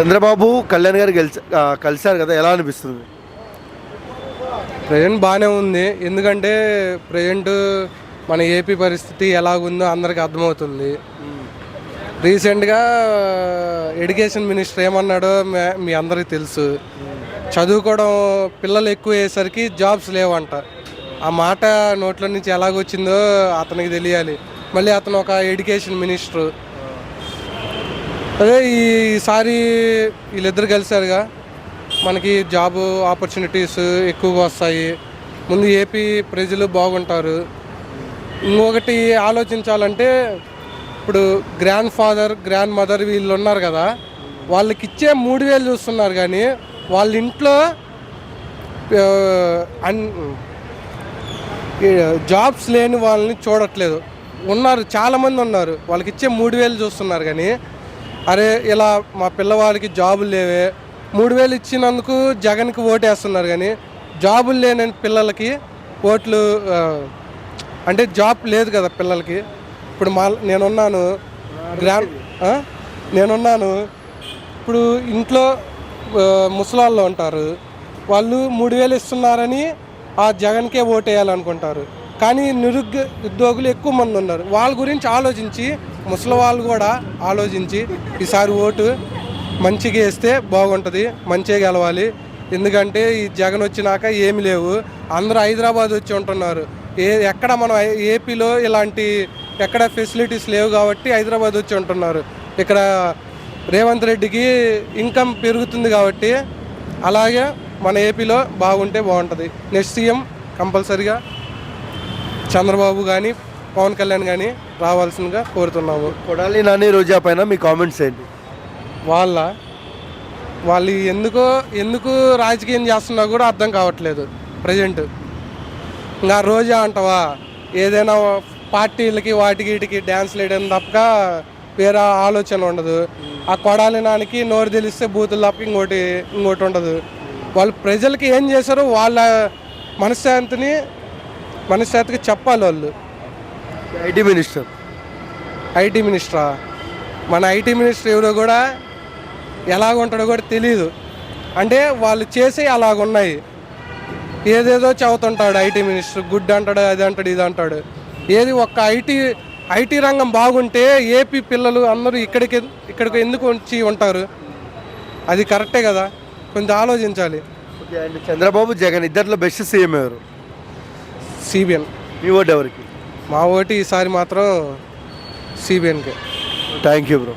చంద్రబాబు కళ్యాణ్ గారు గెలిచ కలిశారు కదా ఎలా అనిపిస్తుంది? ప్రజెంట్ బాగానే ఉంది. ఎందుకంటే ప్రజెంట్ మన ఏపీ పరిస్థితి ఎలాగుందో అందరికి అర్థమవుతుంది. రీసెంట్గా ఎడ్యుకేషన్ మినిస్టర్ ఏమన్నాడో మే- మీ అందరికీ తెలుసు. చదువుకోవడం పిల్లలు ఎక్కువ అయ్యేసరికి జాబ్స్ లేవంట. ఆ మాట నోట్ల నుంచి ఎలాగొచ్చిందో అతనికి తెలియాలి. మళ్ళీ అతను ఒక ఎడ్యుకేషన్ మినిస్టర్. అదే ఈసారి వీళ్ళిద్దరు కలిసారుగా మనకి జాబ్ ఆపర్చునిటీస్ ఎక్కువగా వస్తాయి. ముందు ఏపీ ప్రజలు బాగుంటారు. ఇంకొకటి ఆలోచించాలంటే ఇప్పుడు గ్రాండ్ ఫాదర్ గ్రాండ్ మదర్ వీళ్ళు ఉన్నారు కదా. వాళ్ళకి ఇచ్చే మూడు వేలు చూస్తున్నారు కానీ వాళ్ళ ఇంట్లో అన్ జాబ్స్ లేని వాళ్ళని చూడట్లేదు. ఉన్నారు చాలామంది ఉన్నారు. వాళ్ళకి ఇచ్చే మూడు వేలు చూస్తున్నారు కానీ అరే ఇలా మా పిల్లవాడికి జాబులు లేవే. మూడు వేలు ఇచ్చినందుకు జగన్కి ఓటేస్తున్నారు కానీ జాబులు లేని పిల్లలకి ఓట్లు అంటే జాబ్ లేదు కదా పిల్లలకి. ఇప్పుడు మా నేనున్నాను గ్రాండ్ నేనున్నాను. ఇప్పుడు ఇంట్లో ముసలాళ్ళు ఉంటారు. వాళ్ళు మూడు వేలు ఇస్తున్నారని ఆ జగన్కే ఓటేయాలనుకుంటారు. కానీ నిరుద్యో ఉద్యోగులు ఎక్కువ మంది ఉన్నారు. వాళ్ళ గురించి ఆలోచించి ముసలి వాళ్ళు కూడా ఆలోచించి ఈసారి ఓటు మంచిగా వేస్తే బాగుంటుంది మంచిగా గెలవాలి. ఎందుకంటే ఈ జగన్ వచ్చినాక ఏమి లేవు. అందరూ హైదరాబాద్ వచ్చి ఉంటున్నారు. ఏ ఎక్కడ మనం ఏపీలో ఇలాంటి ఎక్కడ ఫెసిలిటీస్ లేవు కాబట్టి హైదరాబాద్ వచ్చి ఉంటున్నారు. ఇక్కడ రేవంత్ రెడ్డికి ఇన్కమ్ పెరుగుతుంది కాబట్టి అలాగే మన ఏపీలో బాగుంటే బాగుంటుంది. నెక్స్ట్ సీఎం కంపల్సరిగా చంద్రబాబు కానీ పవన్ కళ్యాణ్ కానీ రావాల్సిందిగా కోరుతున్నాము. కొడాలి నాని రోజా పైన మీ కామెంట్స్ ఏంటి? వాళ్ళ వాళ్ళు ఎందుకో ఎందుకు రాజకీయం చేస్తున్నా కూడా అర్థం కావట్లేదు ప్రజెంట్. ఇంకా రోజా అంటావా ఏదైనా పార్టీలకి వాటికి వీటికి డ్యాన్స్ వేయడం తప్ప వేరే ఆలోచన ఉండదు. ఆ కొడాలి నానికి నోరు తెలిస్తే బూతులు తప్ప ఇంకోటి ఇంకోటి ఉండదు. వాళ్ళు ప్రజలకి ఏం చేశారో వాళ్ళ మనశ్శాంతిని మనశ్శాంతికి చెప్పాలి వాళ్ళు. IT minister. ఐటీ మినిస్టరా? మన ఐటీ మినిస్టర్ ఎవరో కూడా ఎలాగ ఉంటాడో కూడా తెలియదు అంటే వాళ్ళు చేసే అలాగున్నాయి. ఏదేదో చదువుతుంటాడు ఐటీ మినిస్టర్ గుడ్ అంటాడు అది అంటాడు ఇది అంటాడు. ఏది ఒక్క ఐటీ ఐటీ రంగం బాగుంటే ఏపీ పిల్లలు అందరూ ఇక్కడికి ఇక్కడికి ఎందుకు వచ్చి ఉంటారు? అది కరెక్టే కదా? కొంచెం ఆలోచించాలి. చంద్రబాబు జగన్ ఇద్దరిలో బెస్ట్ సీఎం ఎవరు? సిబిఎన్ మీ ఓటు ఎవరికి? మా ఓటు ఈసారి మాత్రం సిబిఎన్కే థ్యాంక్ యూ బ్రో